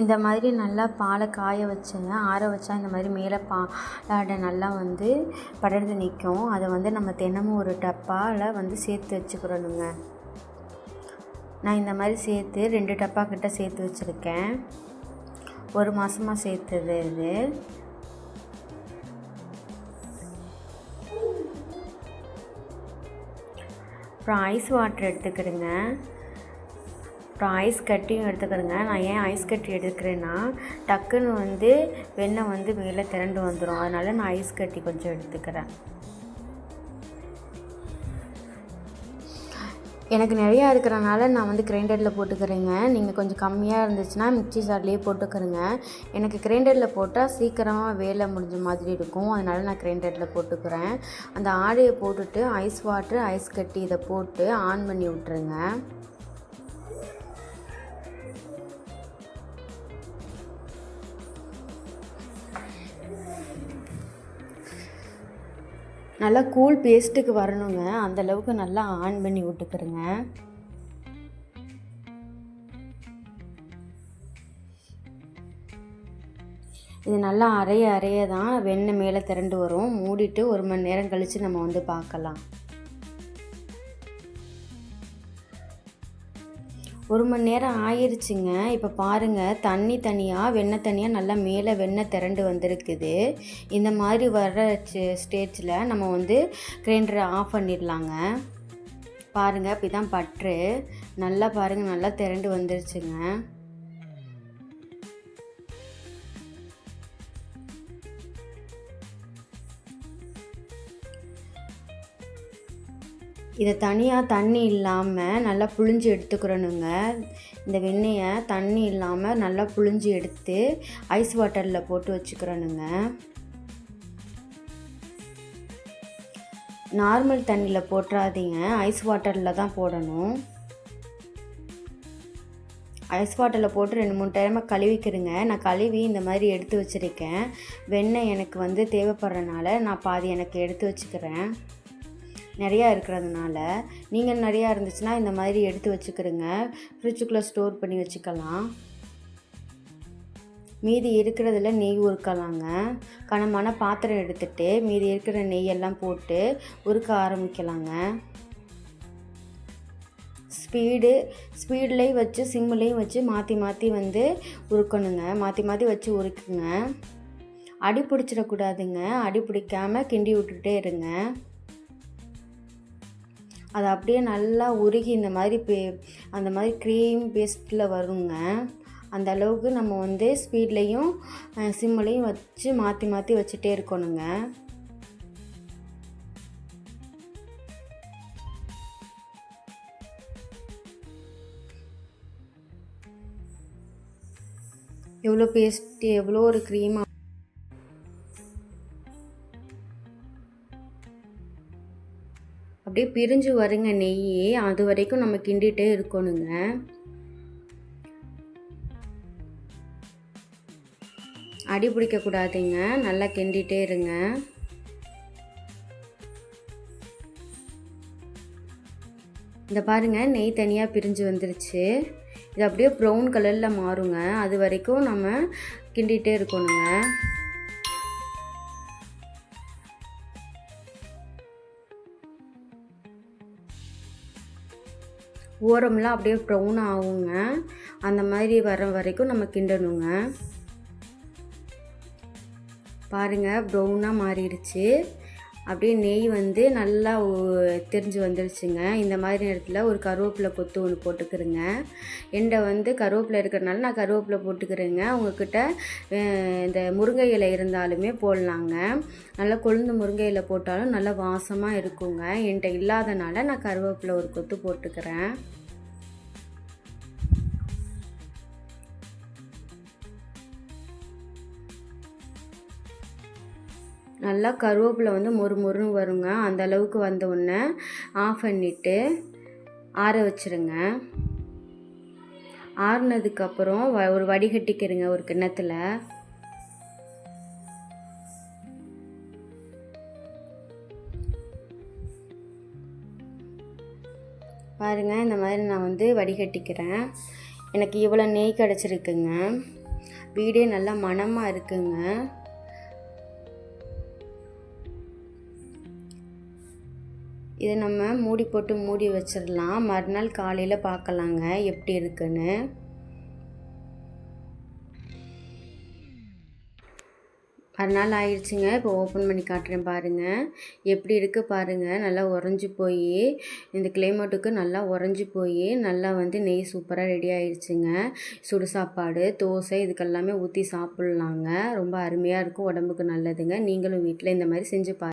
இந்த மாதிரி நல்லா பாலை காய வச்சுங்க. ஆற வச்சா இந்த மாதிரி மேலே பாலாடை நல்லா வந்து படர்ந்து நிற்கும் அதை வந்து நம்ம தினமும் ஒரு டப்பாவில் வந்து சேர்த்து வச்சுக்கிறணுங்க. நான் இந்த மாதிரி சேர்த்து ரெண்டு டப்பா கிட்ட சேர்த்து வச்சுருக்கேன். ஒரு மாதமாக சேர்த்தது இது. அப்புறம் ஐஸ் வாட்டர் எடுத்துக்கிடுங்க. அப்புறம் ஐஸ் கட்டியும் எடுத்துக்கிறேங்க நான் ஏன் ஐஸ் கட்டி எடுக்கிறேன்னா டக்குன்னு வந்து வெண்ணெய் வந்து மேலே திரண்டு வந்துடும் அதனால் நான் ஐஸ் கட்டி கொஞ்சம் எடுத்துக்கிறேன். எனக்கு நிறையா இருக்கிறனால நான் வந்து கிரைண்டரில் போட்டுக்கிறேங்க. நீங்கள் கொஞ்சம் கம்மியாக இருந்துச்சுன்னா மிக்சி ஜார்லேயே போட்டுக்கிறேங்க எனக்கு கிரைண்டரில் போட்டால் சீக்கிரமாக வேலை முடிஞ்ச மாதிரி இருக்கும். அதனால் நான் கிரைண்டரில் போட்டுக்கிறேன். அந்த ஆடையை போட்டுட்டு ஐஸ் வாட்ரு ஐஸ் கட்டி இதை போட்டு ஆன் பண்ணி விட்ருங்க நல்லா கூல் பேஸ்ட்டுக்கு வரணுங்க. அந்த அளவுக்கு நல்லா ஆன் பண்ணி விட்டுக்கிறேங்க. இது நல்லா அரைய அரைய தான் வெண்ணெய் மேலே திரண்டு வரும். மூடிட்டு ஒரு மணி நேரம் கழித்து நம்ம வந்து பார்க்கலாம். ஒரு மணி நேரம் ஆயிடுச்சுங்க இப்போ பாருங்கள் தண்ணி தனியாக வெண்ணெய் தனியாக நல்லா மேலே வெண்ணெய் திரண்டு வந்திருக்குது. இந்த மாதிரி வர்ற ஸ்டேஜில் நம்ம வந்து கிரைண்டரை ஆஃப் பண்ணிடலாங்க. பாருங்கள் இப்படி தான் பற்று நல்லா பாருங்கள் நல்லா திரண்டு வந்துருச்சுங்க. இதை தனியாக தண்ணி இல்லாமல் நல்லா புழிஞ்சு எடுத்துக்கிறணுங்க. இந்த வெண்ணெயை தண்ணி இல்லாமல் நல்லா புழிஞ்சு எடுத்து ஐஸ் வாட்டரில் போட்டு வச்சுக்கிறணுங்க. நார்மல் தண்ணியில் போட்டுறாதீங்க ஐஸ் வாட்டரில் தான் போடணும். ஐஸ் வாட்டரில் போட்டு ரெண்டு மூணு டைமாக கழுவிக்கிறேங்க நான் கழுவி இந்த மாதிரி எடுத்து வச்சுருக்கேன். வெண்ணெய் எனக்கு வந்து தேவைப்படுறனால நான் பாதி எனக்கு எடுத்து வச்சுக்கிறேன். நிறையா இருக்கிறதுனால நீங்கள் நிறையா இருந்துச்சுன்னா இந்த மாதிரி எடுத்து வச்சுக்கிறோங்க. ஃப்ரிட்ஜுக்குள்ளே ஸ்டோர் பண்ணி வச்சுக்கலாம். மீதி இருக்கிறதுல நெய் உருக்கலாங்க கனமான பாத்திரம் எடுத்துகிட்டு மீதி இருக்கிற நெய்யெல்லாம் போட்டு உருக்க ஆரம்பிக்கலாங்க. ஸ்பீடு ஸ்பீட்லேயும் வச்சு சிம்முலேயும் வச்சு மாற்றி மாற்றி வந்து உருக்கணுங்க. மாற்றி மாற்றி வச்சு உருக்குங்க. அடி பிடிச்சிடக்கூடாதுங்க. அடி பிடிக்காமல் கிண்டி விட்டுட்டே இருங்க. அது அப்படியே நல்லா உருகி இந்த மாதிரி பே அந்த மாதிரி க்ரீம் பேஸ்ட்டில் வருங்க. அந்த அளவுக்கு நம்ம வந்து ஸ்பீட்லேயும் சிம்மிலையும் வச்சு மாற்றி மாற்றி வச்சுட்டே இருக்கணுங்க. எவ்வளோ பேஸ்ட் எவ்வளோ ஒரு க்ரீம் அப்படியே பிரிஞ்சு வருங்க நெய் அது வரைக்கும் நம்ம கிண்டிகிட்டே இருக்கணுங்க. அடி பிடிக்கக்கூடாதுங்க நல்லா கிண்டிகிட்டே இருங்க. இந்த பாருங்கள் நெய் தனியாக பிரிஞ்சு வந்துருச்சு. இது அப்படியே ப்ரௌன் கலரில் மாறுங்க. அது வரைக்கும் நம்ம கிண்டிகிட்டே இருக்கணுங்க. ஓரம்லாம் அப்படியே ப்ரௌன் ஆகுங்க. அந்த மாதிரி வர வரைக்கும் நம்ம கிண்டணுங்க. பாருங்கள் ப்ரௌனாக மாறிடுச்சு. அப்படியே நெய் வந்து நல்லா தெரிஞ்சு வந்துருச்சுங்க. இந்த மாதிரி நேரத்தில் ஒரு கருவேப்பிலை கொத்து ஒன்று போட்டுக்கிறேங்க. எண்டை வந்து கருவேப்பிலை இருக்கிறனால நான் கருவேப்பிலை போட்டுக்கிறேங்க. உங்ககிட்ட இந்த முருங்கை இலை இருந்தாலுமே போடலாங்க. நல்லா கொழுந்து முருங்கை இலை போட்டாலும் நல்லா வாசமாக இருக்குங்க. என்கிட்ட இல்லாதனால நான் கருவேப்பிலை ஒரு கொத்து போட்டுக்கிறேன். நல்லா கருவேப்பிலை வந்து மொறு மொறுன்னு வருங்க. அந்த அளவுக்கு வந்த உடனே ஆஃப் பண்ணிவிட்டு ஆற வச்சுருங்க. ஆறுனதுக்கப்புறம் வ ஒரு வடிகட்டிக்கிறங்க ஒரு கிண்ணத்தில். பாருங்கள் இந்த மாதிரி நான் வந்து வடிகட்டிக்கிறேன். எனக்கு இவ்வளோ நெய் கிடச்சிருக்குங்க. வீடே நல்லா மணமாக இருக்குங்க. இதை நம்ம மூடி போட்டு மூடி வச்சிடலாம். மறுநாள் காலையில் பார்க்கலாங்க எப்படி இருக்குன்னு. மறுநாள் ஆயிடுச்சுங்க. இப்போ ஓப்பன் பண்ணி காட்டுறேன் பாருங்கள் எப்படி இருக்குது பாருங்கள் நல்லா உறைஞ்சி போய் இந்த கிளைமேட்டுக்கு நல்லா உறைஞ்சி போய் நல்லா வந்து நெய் சூப்பராக ரெடி ஆயிடுச்சுங்க. சுடு சாப்பாடு தோசை இதுக்கெல்லாமே ஊற்றி சாப்பிட்லாங்க. ரொம்ப அருமையாக இருக்கும். உடம்புக்கு நல்லதுங்க. நீங்களும் வீட்டில் இந்த மாதிரி செஞ்சு பாருங்கள்